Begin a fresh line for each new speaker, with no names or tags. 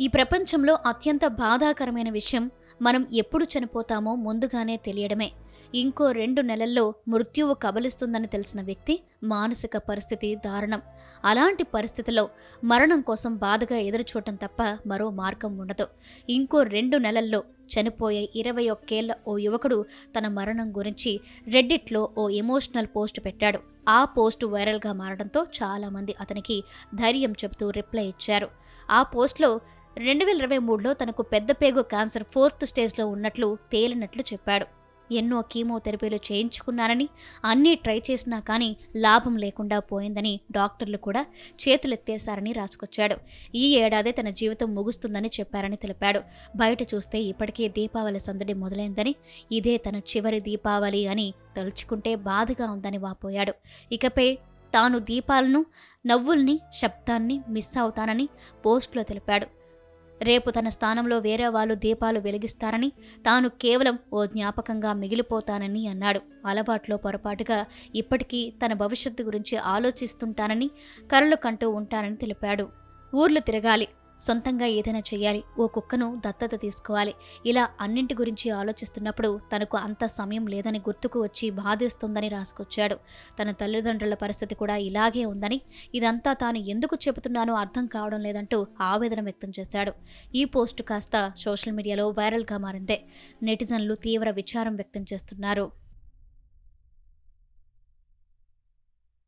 ఈ ప్రపంచంలో అత్యంత బాధాకరమైన విషయం మనం ఎప్పుడు చనిపోతామో ముందుగానే తెలియడమే. ఇంకో రెండు నెలల్లో మృత్యువు కబలిస్తుందని తెలిసిన వ్యక్తి మానసిక పరిస్థితి దారుణం. అలాంటి పరిస్థితిలో మరణం కోసం బాధగా ఎదురుచూడటం తప్ప మరో మార్గం ఉండదు. ఇంకో రెండు నెలల్లో చనిపోయే ఇరవై ఒక్కేళ్ళ ఓ యువకుడు తన మరణం గురించి రెడ్డిట్లో ఓ ఎమోషనల్ పోస్ట్ పెట్టాడు. ఆ పోస్ట్ వైరల్గా మారడంతో చాలామంది అతనికి ధైర్యం చెబుతూ రిప్లై ఇచ్చారు. ఆ పోస్ట్లో రెండు వేల ఇరవై మూడులో తనకు పెద్ద పేగు క్యాన్సర్ ఫోర్త్ స్టేజ్లో ఉన్నట్లు తేలినట్లు చెప్పాడు. ఎన్నో కీమోథెరపీలు చేయించుకున్నానని అన్నీ ట్రై చేసినా కానీ లాభం లేకుండా పోయిందని డాక్టర్లు కూడా చేతులెత్తేశారని రాసుకొచ్చాడు. ఈ ఏడాది తన జీవితం ముగుస్తుందని చెప్పారని తెలిపాడు. బయట చూస్తే ఇప్పటికే దీపావళి సందడి మొదలైందని ఇదే తన చివరి దీపావళి అని తలుచుకుంటే బాధగా ఉందని వాపోయాడు. ఇకపై తాను దీపాలను నవ్వుల్ని శబ్దాన్ని మిస్ అవుతానని పోస్టులో తెలిపాడు. రేపు తన స్థానంలో వేరే వాళ్ళు దీపాలు వెలిగిస్తారని తాను కేవలం ఓ జ్ఞాపకంగా మిగిలిపోతానని అన్నాడు. అలవాట్లో పొరపాటుగా ఇప్పటికీ తన భవిష్యత్తు గురించి ఆలోచిస్తుంటానని కలలు కంటూ ఉంటానని తెలిపాడు. ఊర్లు తిరగాలి. సొంతంగా ఏదైనా చేయాలి ఓ కుక్కను దత్తత తీసుకోవాలి. ఇలా అన్నింటి గురించి ఆలోచిస్తున్నప్పుడు తనకు అంత సమయం లేదని గుర్తుకు వచ్చి బాధిస్తుందని రాసుకొచ్చాడు. తన తల్లిదండ్రుల పరిస్థితి కూడా ఇలాగే ఉందని ఇదంతా తాను ఎందుకు చెబుతున్నానో అర్థం కావడం లేదంటూ ఆవేదన వ్యక్తం చేశాడు. ఈ పోస్టు కాస్త సోషల్ మీడియాలో వైరల్గా మారిందే. నెటిజన్లు తీవ్ర విచారం వ్యక్తం చేస్తున్నారు.